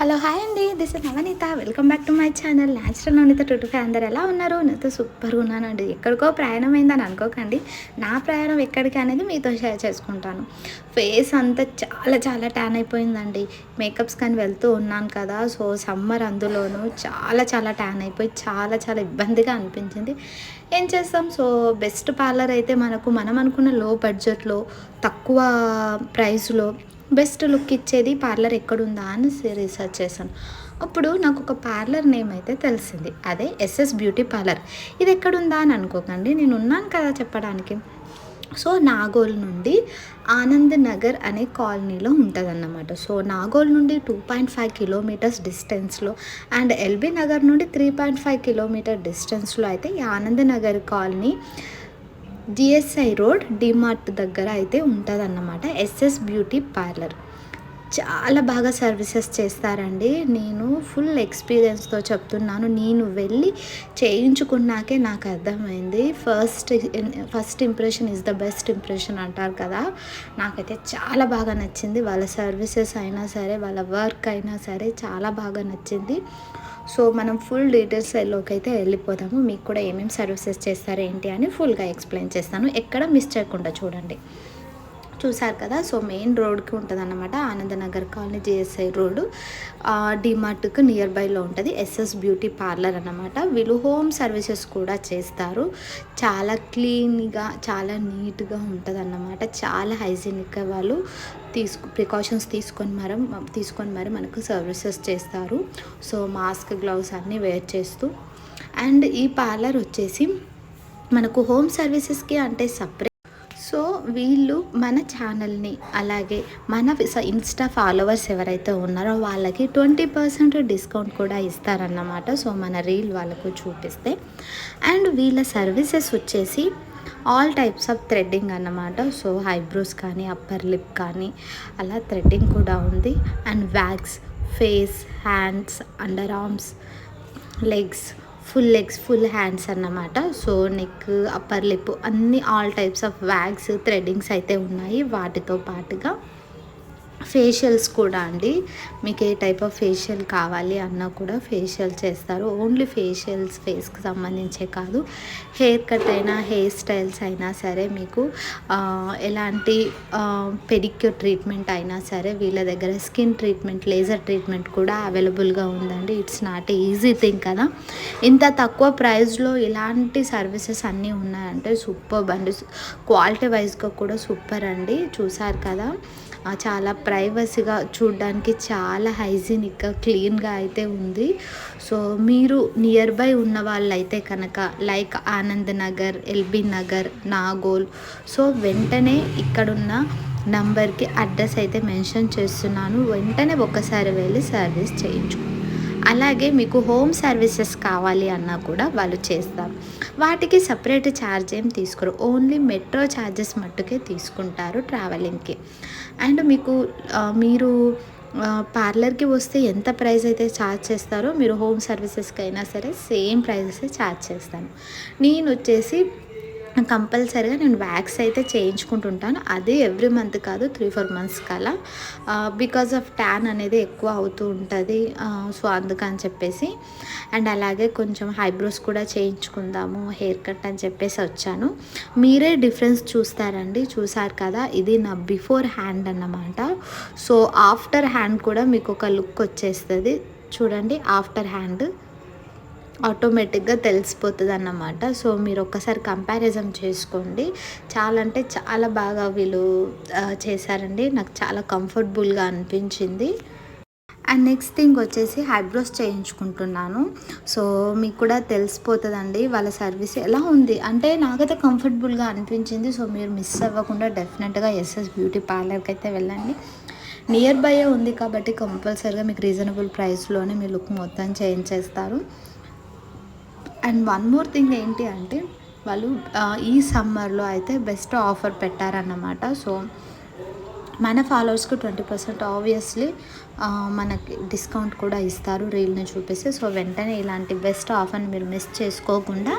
Hello hi అండి. This is Navaneetha. Welcome back to my channel. Natural Navaneetha two five. అందరు ఎలా ఉన్నారు? నేనైతే సూపర్గా ఉన్నానండి. ఎక్కడికో ప్రయాణం అయిందని అనుకోకండి. నా ప్రయాణం ఎక్కడికి అనేది మీతో షేర్ చేసుకుంటాను. ఫేస్ అంతా చాలా చాలా ట్యాన్ అయిపోయిందండి. మేకప్స్ కానీ వెళ్తూ ఉన్నాను కదా. సో సమ్మర్ అందులోనూ చాలా చాలా ట్యాన్ అయిపోయి చాలా చాలా ఇబ్బందిగా అనిపించింది. ఏం చేస్తాం? సో బెస్ట్ పార్లర్ అయితే మనకు మనం అనుకున్న లో బడ్జెట్లో తక్కువ ప్రైస్లో బెస్ట్ లుక్ ఇచ్చేది పార్లర్ ఎక్కడుందా అని రీసెర్చ్ చేశాను. అప్పుడు నాకు ఒక పార్లర్ నేమ్ అయితే తెలిసింది. అదే ఎస్ఎస్ బ్యూటీ పార్లర్ ఇది ఎక్కడుందా అని అనుకోకండి. నేను ఉన్నాను కదా చెప్పడానికి. సో నాగోల్ నుండి ఆనంద్ నగర్ అనే కాలనీలో ఉంటుందన్నమాట. సో నాగోల్ నుండి టూ పాయింట్ ఫైవ్ కిలోమీటర్స్ డిస్టెన్స్లో అండ్ ఎల్బీ నగర్ నుండి త్రీ పాయింట్ ఫైవ్ కిలోమీటర్ డిస్టెన్స్లో అయితే ఈ Anand Nagar colony GSI road DMart దగ్గర అయితే ఉంటుందన్నమాట. ఎస్ఎస్ బ్యూటీ పార్లర్ చాలా బాగా సర్వీసెస్ చేస్తారండి. నేను ఫుల్ ఎక్స్పీరియన్స్తో చెప్తున్నాను. నేను వెళ్ళి చేయించుకున్నాకే నాకు అర్థమైంది. First first impression is the best impression అంటారు కదా. నాకైతే చాలా బాగా నచ్చింది. వాళ్ళ సర్వీసెస్ అయినా సరే వాళ్ళ వర్క్ అయినా సరే చాలా బాగా నచ్చింది. సో మనం ఫుల్ డీటెయిల్స్లోకి అయితే వెళ్ళిపోతాము మీకు కూడా ఏమేమి సర్వీసెస్ చేస్తారు ఏంటి అని ఫుల్గా ఎక్స్ప్లెయిన్ చేస్తాను. ఎక్కడ మిస్ చేయకుండా చూడండి. చూసారు కదా సో మెయిన్ రోడ్కి ఉంటుంది అనమాట ఆనందనగర్ కాలనీ జేఎస్ఐ రోడ్డు. డిమార్ట్కు నియర్ బైలో ఉంటుంది. ఎస్ఎస్ బ్యూటీ పార్లర్ అన్నమాట. వీళ్ళు హోమ్ సర్వీసెస్ కూడా చేస్తారు. చాలా క్లీన్గా చాలా నీట్గా ఉంటుంది అన్నమాట చాలా హైజీనిక్గా వాళ్ళు తీసుకు ప్రికాషన్స్ తీసుకొని మరి తీసుకొని మరి మనకు సర్వీసెస్ చేస్తారు. సో మాస్క్ గ్లౌస్ అన్నీ వేర్ చేస్తూ. అండ్ ఈ పార్లర్ వచ్చేసి మనకు హోమ్ సర్వీసెస్కి అంటే సపరేట్ సో వీళ్ళు మన ఛానల్ని అలాగే మన ఇన్స్టా ఫాలోవర్స్ ఎవరైతే ఉన్నారో వాళ్ళకి ట్వంటీ పర్సెంట్ డిస్కౌంట్ కూడా ఇస్తారన్నమాట. సో మన రీల్ వాళ్ళకు చూపిస్తే. అండ్ వీళ్ళ సర్వీసెస్ వచ్చేసి ఆల్ టైప్స్ ఆఫ్ థ్రెడ్డింగ్ అన్నమాట. సో హైబ్రోస్ కానీ అప్పర్ లిప్ కానీ అలా థ్రెడ్డింగ్ కూడా ఉంది. And wax face hands underarms legs full legs full hands అన్నమాట. సో నెక్ అప్పర్ లిప్ అన్ని all types of waxes threadings అయితే ఉన్నాయి వాటితో పాటుగా. ఫేషియల్స్ కూడా అండి. మీకు ఏ టైప్ ఆఫ్ ఫేషియల్ కావాలి అన్నా కూడా ఫేషియల్ చేస్తారు. ఓన్లీ ఫేషియల్స్ ఫేస్కి సంబంధించే కాదు. హెయిర్ కట్ అయినా హెయిర్ స్టైల్స్ అయినా సరే మీకు ఎలాంటి పెడిక్యూర్ ట్రీట్మెంట్ అయినా సరే వీళ్ళ దగ్గర స్కిన్ ట్రీట్మెంట్ లేజర్ ట్రీట్మెంట్ కూడా అవైలబుల్గా ఉందండి. ఇట్స్ నాట్ ఈజీ థింగ్ కదా. ఇంత తక్కువ ప్రైస్లో ఇలాంటి సర్వీసెస్ అన్నీ ఉన్నాయంటే సూపర్ అండి. క్వాలిటీ వైజ్గా కూడా సూపర్ అండి. చూసారు కదా. చాలా ప్రైవసీగా చూడడానికి చాలా హైజీనిక్గా క్లీన్గా అయితే ఉంది. సో మీరు నియర్ బై ఉన్న వాళ్ళైతే కనుక like Anand Nagar LB Nagar Nagole so వెంటనే ఇక్కడున్న నంబర్కి అడ్రస్ అయితే మెన్షన్ చేస్తున్నాను. వెంటనే ఒకసారి వెళ్ళి సర్వీస్ చేయించుకో అలాగే మీకు హోమ్ సర్వీసెస్ కావాలి అన్నా కూడా వాళ్ళు చేస్తారు. వాటికి సపరేట్ ఛార్జ్ ఏం తీసుకోరు. ఓన్లీ మెట్రో ఛార్జెస్ మట్టుకే తీసుకుంటారు ట్రావెలింగ్కి. అండ్ మీకు మీరు పార్లర్కి వస్తే ఎంత ప్రైస్ అయితే ఛార్జ్ చేస్తారో మీరు హోమ్ సర్వీసెస్కి అయినా సరే సేమ్ ప్రైజెస్ ఛార్జ్ చేస్తాను. నేను వచ్చేసి కంపల్సరీగా నేను వ్యాక్స్ అయితే చేయించుకుంటుంటాను. అదే ఎవ్రీ మంత్ కాదు త్రీ ఫోర్ మంత్స్ కల. బికాజ్ ఆఫ్ ట్యాన్ అనేది ఎక్కువ అవుతూ ఉంటుంది. సో అందుకని చెప్పేసి. అండ్ అలాగే కొంచెం హైబ్రోస్ కూడా చేయించుకుందాము హెయిర్ కట్ అని చెప్పేసి వచ్చాను. మీరే డిఫరెన్స్ చూస్తారండి. చూసారు కదా ఇది నా బిఫోర్ హ్యాండ్ అన్నమాట. సో ఆఫ్టర్ హ్యాండ్ కూడా మీకు ఒక లుక్ వచ్చేస్తుంది. చూడండి ఆఫ్టర్ హ్యాండ్ ఆటోమేటిక్గా తెలిసిపోతుంది అన్నమాట సో మీరు ఒక్కసారి కంపారిజన్ చేసుకోండి. చాలా అంటే చాలా బాగా వీళ్ళు చేశారండి. నాకు చాలా కంఫర్టబుల్గా అనిపించింది. అండ్ నెక్స్ట్ థింగ్ వచ్చేసి హైబ్రోస్ చేయించుకుంటున్నాను. సో మీకు కూడా తెలిసిపోతుందండి వాళ్ళ సర్వీస్ ఎలా ఉంది. అంటే నాకైతే కంఫర్టబుల్గా అనిపించింది. సో మీరు మిస్ అవ్వకుండా డెఫినెట్గా ఎస్ఎస్ బ్యూటీ పార్లర్కి అయితే వెళ్ళండి. నియర్ బై ఉంది కాబట్టి కంపల్సరీగా మీకు రీజనబుల్ ప్రైస్లోనే మీ లుక్ మొత్తం చేంజ్ చేస్తారు. అండ్ వన్ మోర్ థింగ్ ఏంటి అంటే వాళ్ళు ఈ సమ్మర్లో అయితే బెస్ట్ ఆఫర్ పెట్టారన్నమాట. సో మన ఫాలోవర్స్కి ట్వంటీ పర్సెంట్ ఆబ్వియస్లీ మనకి డిస్కౌంట్ కూడా ఇస్తారు రీల్ని చూపిస్తే. సో వెంటనే ఇలాంటి బెస్ట్ ఆఫర్ని మీరు మిస్ చేసుకోకుండా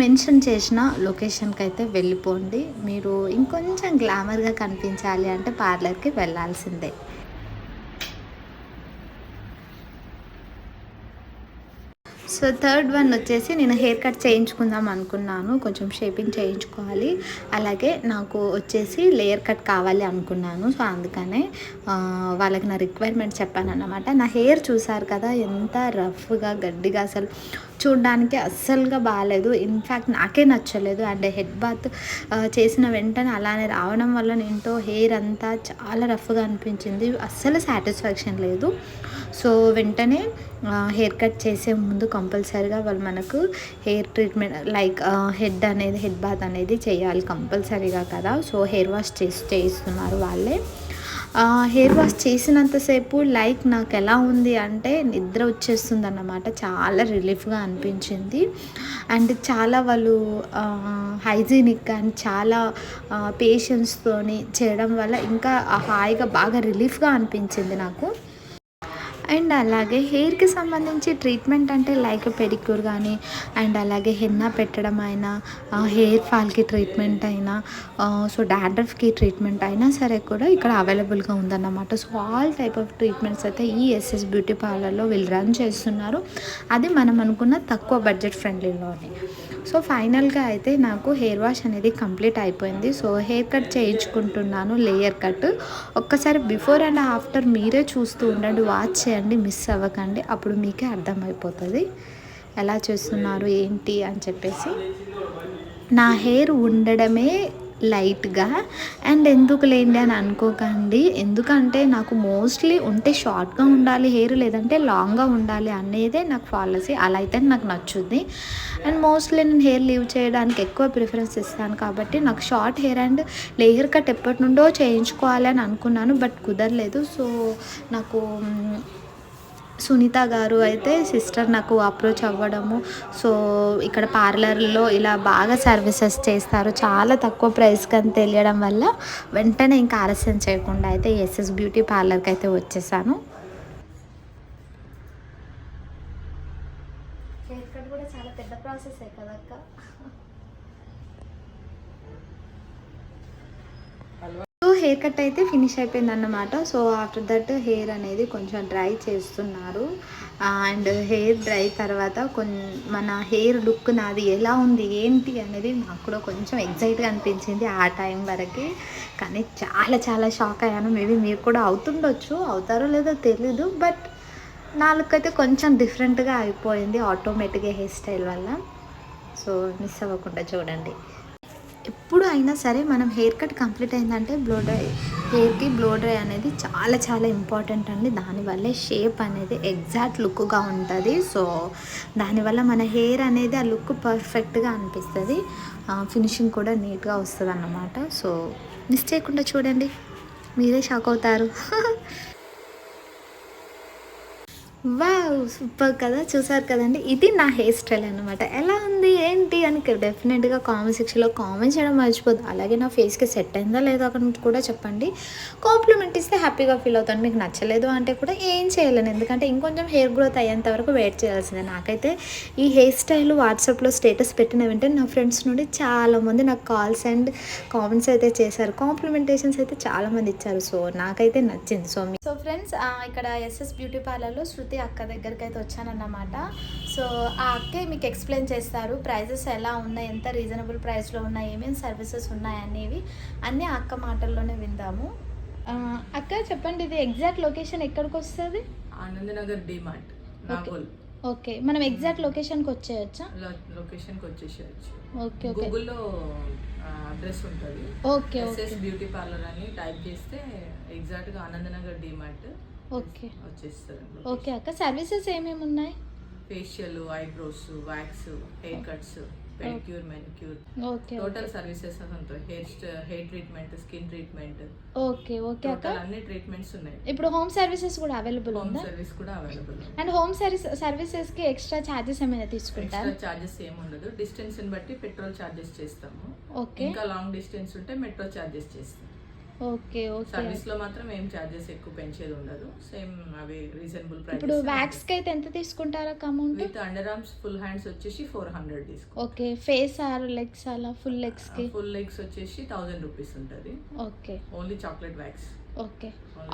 మెన్షన్ చేసిన లొకేషన్కి అయితే వెళ్ళిపోండి. మీరు ఇంకొంచెం గ్లామర్గా కనిపించాలి అంటే పార్లర్కి వెళ్ళాల్సిందే. సో థర్డ్ వన్ వచ్చేసి నేను హెయిర్ కట్ చేయించుకుందాం అనుకున్నాను. కొంచెం షేపింగ్ చేయించుకోవాలి. అలాగే నాకు వచ్చేసి లేయర్ కట్ కావాలి అనుకున్నాను. సో అందుకనే వాళ్ళకి నా రిక్వైర్మెంట్ చెప్పాను అన్నమాట నా హెయిర్ చూసారు కదా ఎంత రఫ్గా గడ్డిగా అసలు చూడడానికి అస్సలుగా బాగాలేదు ఇన్ఫ్యాక్ట్ నాకే నచ్చలేదు. అండ్ హెడ్ బాత్ చేసిన వెంటనే అలానే రావడం వల్ల ఏంటో హెయిర్ అంతా చాలా రఫ్గా అనిపించింది. అస్సలు సాటిస్ఫాక్షన్ లేదు. సో వెంటనే హెయిర్ కట్ చేసే ముందు కంపల్సరీగా వాళ్ళు మనకు హెయిర్ ట్రీట్మెంట్ లైక్ హెడ్ అనేది హెడ్ బాత్ అనేది చేయాలి కంపల్సరీగా కదా. సో హెయిర్ వాష్ చేసి చేయిస్తున్నారు వాళ్ళే. హెయిర్ వాష్ చేసినంతసేపు లైక్ నాకు ఎలా ఉంది అంటే నిద్ర వచ్చేస్తుంది అన్నమాట చాలా రిలీఫ్గా అనిపించింది. అండ్ చాలా వాళ్ళు హైజీనిక్ అండ్ చాలా పేషెన్స్తోని చేయడం వల్ల ఇంకా హాయిగా బాగా రిలీఫ్గా అనిపించింది నాకు. అండ్ అలాగే హెయిర్కి సంబంధించి ట్రీట్మెంట్ అంటే లైక్ పెడిక్యూర్ కానీ అండ్ అలాగే హెన్నా పెట్టడం అయినా హెయిర్ ఫాల్కి ట్రీట్మెంట్ అయినా సో డాండ్రఫ్కి ట్రీట్మెంట్ అయినా సరే కూడా ఇక్కడ అవైలబుల్గా ఉందన్నమాట. So all type of treatments అయితే ఈ ఎస్ఎస్ బ్యూటీ పార్లర్లో వీళ్ళు రన్ చేస్తున్నారు. అది మనం అనుకున్న తక్కువ బడ్జెట్ ఫ్రెండ్లీలోనే. సో ఫైనల్గా అయితే నాకు హెయిర్ వాష్ అనేది కంప్లీట్ అయిపోయింది. సో హెయిర్ కట్ చేయించుకుంటున్నాను లేయర్ కట్. ఒక్కసారి బిఫోర్ అండ్ ఆఫ్టర్ మీరే చూస్తూ ఉండండి వాచ్ చేయండి మిస్ అవ్వకండి. అప్పుడు మీకే అర్థమైపోతుంది. ఎలా చేస్తున్నారు ఏంటి అని చెప్పేసి. నా హెయిర్ ఉండడమే లైట్గా. అండ్ ఎందుకు లేండి అని అనుకోకండి. ఎందుకంటే నాకు మోస్ట్లీ ఉంటే షార్ట్గా ఉండాలి హెయిర్ లేదంటే లాంగ్గా ఉండాలి అనేదే నాకు పాలసీ. అలా అయితే నాకు నచ్చుద్ది. అండ్ మోస్ట్లీ నేను హెయిర్ లీవ్ చేయడానికి ఎక్కువ ప్రిఫరెన్స్ ఇస్తాను కాబట్టి నాకు short hair and layer cut ఎప్పటి నుండో చేయించుకోవాలి అని అనుకున్నాను బట్ కుదరలేదు. సో నాకు సునీత గారు అయితే సిస్టర్ నాకు అప్రోచ్ అవ్వడము. సో ఇక్కడ పార్లర్లో ఇలా బాగా సర్వీసెస్ చేస్తారు. చాలా తక్కువ ప్రైస్కి అని తెలియడం వల్ల వెంటనే ఇంకా ఆలస్యం చేయకుండా అయితే ఎస్ఎస్ బ్యూటీ పార్లర్కి అయితే వచ్చేసాను. కూడా చాలా పెద్ద ప్రాసెస్ కదా అక్క హెయిర్ కట్ అయితే ఫినిష్ అయిపోయింది అన్నమాట సో ఆఫ్టర్ దట్ హెయిర్ అనేది కొంచెం డ్రై చేస్తున్నారు. అండ్ హెయిర్ డ్రై తర్వాత కొన్ మన హెయిర్ లుక్ నాది ఎలా ఉంది ఏంటి అనేది నాకు కూడా కొంచెం ఎగ్జైట్గా అనిపించింది ఆ టైం వరకు. కానీ చాలా చాలా షాక్ అయ్యాను. మేబీ మీరు కూడా అవుతుండొచ్చు అవుతారో లేదో తెలీదు. బట్ నాలుకైతే అయితే కొంచెం డిఫరెంట్గా అయిపోయింది ఆటోమేటిక్గా హెయిర్ స్టైల్ వల్ల. సో మిస్ అవ్వకుండా చూడండి. ఎప్పుడు అయినా సరే మనం హెయిర్ కట్ కంప్లీట్ అయిందంటే బ్లో డ్రై హెయిర్కి బ్లో డ్రై అనేది చాలా చాలా ఇంపార్టెంట్ అండి. దానివల్లే షేప్ అనేది ఎగ్జాక్ట్ లుక్గా ఉంటుంది. సో దానివల్ల మన హెయిర్ అనేది ఆ లుక్ పర్ఫెక్ట్గా అనిపిస్తుంది. ఫినిషింగ్ కూడా నీట్గా వస్తుంది అన్నమాట సో మిస్ చేయకుండా చూడండి. మీరే షాక్ అవుతారు. వావ్ సూపర్ కదా చూసారు కదండి. ఇది నా హెయిర్ స్టైల్ అనమాట ఎలా ఉంది ఏంటి అని డెఫినెట్గా కామెంట్ సెక్షన్లో కామెంట్ చేయడం మర్చిపోద్దు. అలాగే నా ఫేస్కి సెట్ అయిందా లేదా అక్కడ కూడా చెప్పండి. కాంప్లిమెంట్ ఇస్తే హ్యాపీగా ఫీల్ అవుతాను. మీకు నచ్చలేదు అంటే కూడా ఏం చేయలేను. ఎందుకంటే ఇంకొంచెం హెయిర్ గ్రోత్ అయ్యేంత వరకు వెయిట్ చేయాల్సిందే. నాకైతే ఈ హెయిర్ స్టైల్ వాట్సాప్లో స్టేటస్ పెట్టిన వెంటనే నా ఫ్రెండ్స్ నుండి చాలామంది నాకు కాల్స్ అండ్ కామెంట్స్ అయితే చేశారు. కాంప్లిమెంటేషన్స్ అయితే చాలామంది ఇచ్చారు. సో నాకైతే నచ్చింది. సో సో ఫ్రెండ్స్ ఇక్కడ ఎస్ఎస్ బ్యూటీ పార్లర్లో శృతి అక్క దగ్గరికి అయితే వచ్చానన్నమాట. సో ఆ అక్కే మీకు ఎక్స్ప్లెయిన్ చేస్తారు ప్రైజెస్ ఎలా ఉన్నాయి ఎంత రీజనబుల్ ప్రైస్లో ఉన్నాయి ఏమేమి సర్వీసెస్ ఉన్నాయి అనేవి. అన్నీ ఆ అక్క మాటల్లోనే విందాము. అక్క చెప్పండి ఇది ఎగ్జాక్ట్ లొకేషన్ ఎక్కడికి వస్తుంది? ఆనందనగర్ డిమార్ట్ నాగోల్. ఓకే మనం ఎగ్జాక్ట్ లొకేషన్కి వచ్చేయచ్చా? లొకేషన్కి వచ్చేసేయచ్చు. Okay okay. గూగుల్లో అడ్రస్ ఉంటుంది. Okay okay. బ్యూటీ పార్లర్ అని టైప్ చేస్తే ఎగ్జాక్ట్గా ఆనందనగర్ డిమార్ట్. ఓకే. వచ్చేస్తుంది. ఓకే అక్క సర్వీసెస్ ఏమేమి ఉన్నాయి facial eyebrows wax haircuts pedicure manicure okay. Total services ఉంటాయి. Hair hair treatment skin treatment okay okay అక్క. అన్ని ట్రీట్మెంట్స్ ఉన్నాయి. ఇప్పుడు హోమ్ సర్వీసెస్ కూడా అవైలబుల్ హోమ్ ఉందా? సర్వీస్ కూడా అవైలబుల్ అండ్ హోమ్ సర్వీస్ సర్వీసెస్కి ఎక్స్ట్రా ఛార్జెస్ ఏమైనా తీసుకుంటారా? ఎక్స్ట్రా చార్జెస్ ఏమి ఉండదు. డిస్టెన్స్ని బట్టి పెట్రోల్ చార్జెస్ చేస్తాము. ఓకే. ఇంకా లాంగ్ డిస్టెన్స్ ఉంటే మెట్రో చార్జెస్ చేస్తాం ఓకే ఓకే. సర్వీస్లో మాత్రం ఏం చార్జెస్ ఎక్కువ పెంచేది ఉండదు. సేమ్ అవి రీజనబుల్ ఇప్పుడు ప్రైస్ వ్యాక్స్కి అయితే ఎంత తీసుకుంటారా amount with underarms full hands వచ్చేసి ఫోర్ హండ్రెడ్ తీసుకో ఓకే ఫేస్ ఆర్ లెగ్స్ అలా ఫుల్ లెగ్స్కి ఫుల్ లెగ్స్ వచ్చేసి థౌజండ్ రూపీస్ ఉంటుంది. Okay. Only chocolate wax. Okay.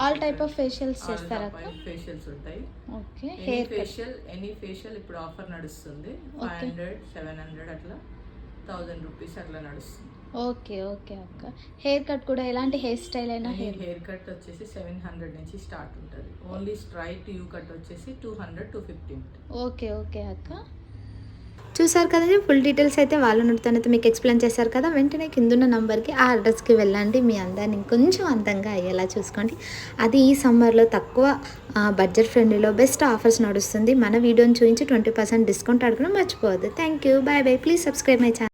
All type of facials చేస్తారా? ఫేషియల్స్ ఉంటాయి. Okay hair facial any facial ఇప్పుడు offer నడుస్తుంది. ఫైవ్. హండ్రెడ్ సెవెన్ హండ్రెడ్ అట్లా థౌజండ్ రూపీస్ అట్లా నడుస్తుంది. ఓకే ఓకే అక్క. హెయిర్ కట్ కూడా ఎలాంటి హెయిర్ స్టైల్ అయినా హెయిర్ హెయిర్ కట్ వచ్చేసి సెవెన్ హండ్రెడ్ నుంచి స్టార్ట్ ఉంటుంది. ఓన్లీ స్ట్రైట్ యూ కట్ వచ్చేసి two hundred two fifty okay okay అక్క. చూసారు కదండి ఫుల్ డీటెయిల్స్ అయితే వాళ్ళు నృత్యాన్ని మీకు ఎక్స్ప్లెయిన్ చేశారు కదా. వెంటనే కిందున్న నంబర్కి ఆ అడ్రస్కి వెళ్ళండి. మీ అందాన్ని ఇంకొంచెం అందంగా అయ్యేలా చూసుకోండి. అది ఈ సమ్మర్లో తక్కువ బడ్జెట్ ఫ్రెండ్లీలో బెస్ట్ ఆఫర్స్ నడుస్తుంది. మన వీడియోని చూపించి ట్వంటీ పర్సెంట్ డిస్కౌంట్ అడగడం మర్చిపోవద్దు. Thank you. Bye bye. Please subscribe my channel.